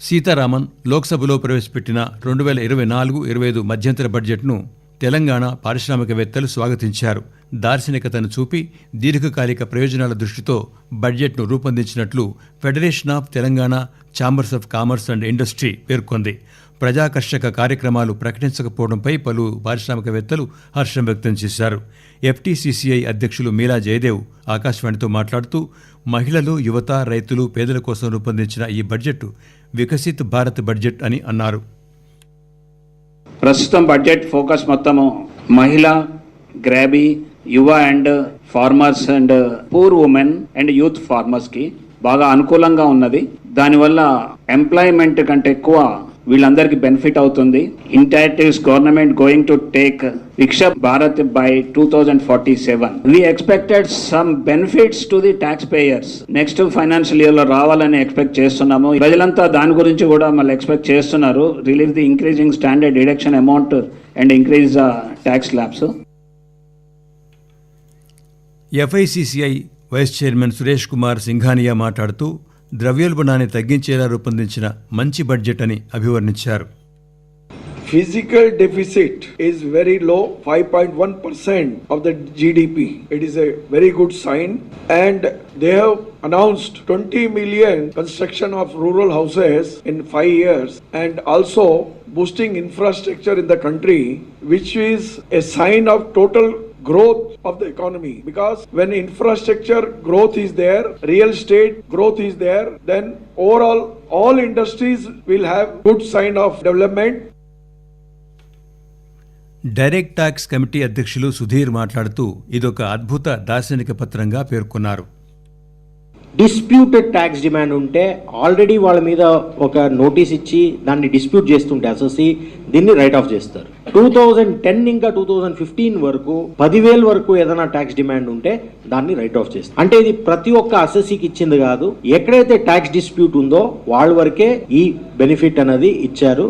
సీతారామన్ లోక్సభలో ప్రవేశపెట్టిన రెండు వేల ఇరవై నాలుగు ఇరవై ఐదు మధ్యంతర బడ్జెట్ను తెలంగాణ పారిశ్రామికవేత్తలు స్వాగతించారు. దార్శనికతను చూపి దీర్ఘకాలిక ప్రయోజనాల దృష్టితో బడ్జెట్ను రూపొందించినట్లు federation of Telangana chambers of commerce and industry పేర్కొంది. ప్రజాకర్షక కార్యక్రమాలు ప్రకటించకపోవడంపై పలు పారిశ్రామికవేత్తలు హర్షం వ్యక్తం చేశారు. ఎఫ్టీసీసీఐ అధ్యక్షులు మీలా జయదేవ్ ఆకాశవాణితో మాట్లాడుతూ మహిళలు యువత రైతులు పేదల కోసం రూపొందించిన ఈ బడ్జెట్ వికసిత్ భారత్ బడ్జెట్ అని అన్నారు. ప్రస్తుతం బడ్జెట్ ఫోకస్ మొత్తము మహిళ గ్రాబీ యువ and farmers and poor women and youth ఫార్మర్స్కి బాగా అనుకూలంగా ఉన్నది. దానివల్ల ఎంప్లాయ్మెంట్ కంటే ఎక్కువ వీళ్ళందరికీ బెనిఫిట్ అవుతుంది. Interactives government going to take Viksit Bharat by two thousand forty seven we expected some benefits to the taxpayers next financial ఇయర్లో రావాలని ఎక్స్పెక్ట్ చేస్తున్నాము. ప్రజలంతా దాని గురించి కూడా మళ్ళీ ఎక్స్పెక్ట్ చేస్తున్నారు. Relieve the increasing standard deduction amount and increase tax slabs FICCI vice chairman Suresh Kumar Singhania మాట్లాడుతూ ద్రవ్యోల్బణాన్ని తగ్గించేలా రూపొందించిన మంచి బడ్జెట్ అని అభివర్ణించారు Physical deficit is very low, 5.1% of the GDP. It is a very good sign. And they have announced 20 million construction of rural houses in five years and also boosting infrastructure in the country, which is a sign of total growth of the economy because when infrastructure growth is there real estate growth is there then overall all industries will have good sign of development direct tax committee అధ్యక్షులు సుధీర్ మాట్లాడుతూ ఇదొక అద్భుత దార్శనిక పత్రంగా పేర్కొన్నారు disputed tax demand ఉంటే already వాళ్ళ మీద ఒక నోటీస్ ఇచ్చి దాన్ని డిస్ప్యూట్ చేస్తుంటే అసోసి దీన్ని రైట్ ఆఫ్ చేస్తారు. టూ థౌజండ్ టెన్ ఇంకా టూ థౌజండ్ ఫిఫ్టీన్ వరకు పదివేల వరకు ఏదైనా ట్యాక్స్ డిమాండ్ ఉంటే దాన్ని రైట్ ఆఫ్ చేస్తారు. అంటే ఇది ప్రతి ఒక్క అసెసీకి ఇచ్చింది కాదు ఎక్కడైతే ట్యాక్స్ డిస్ప్యూట్ ఉందో వాళ్ళ వరకే ఈ బెనిఫిట్ అనేది ఇచ్చారు.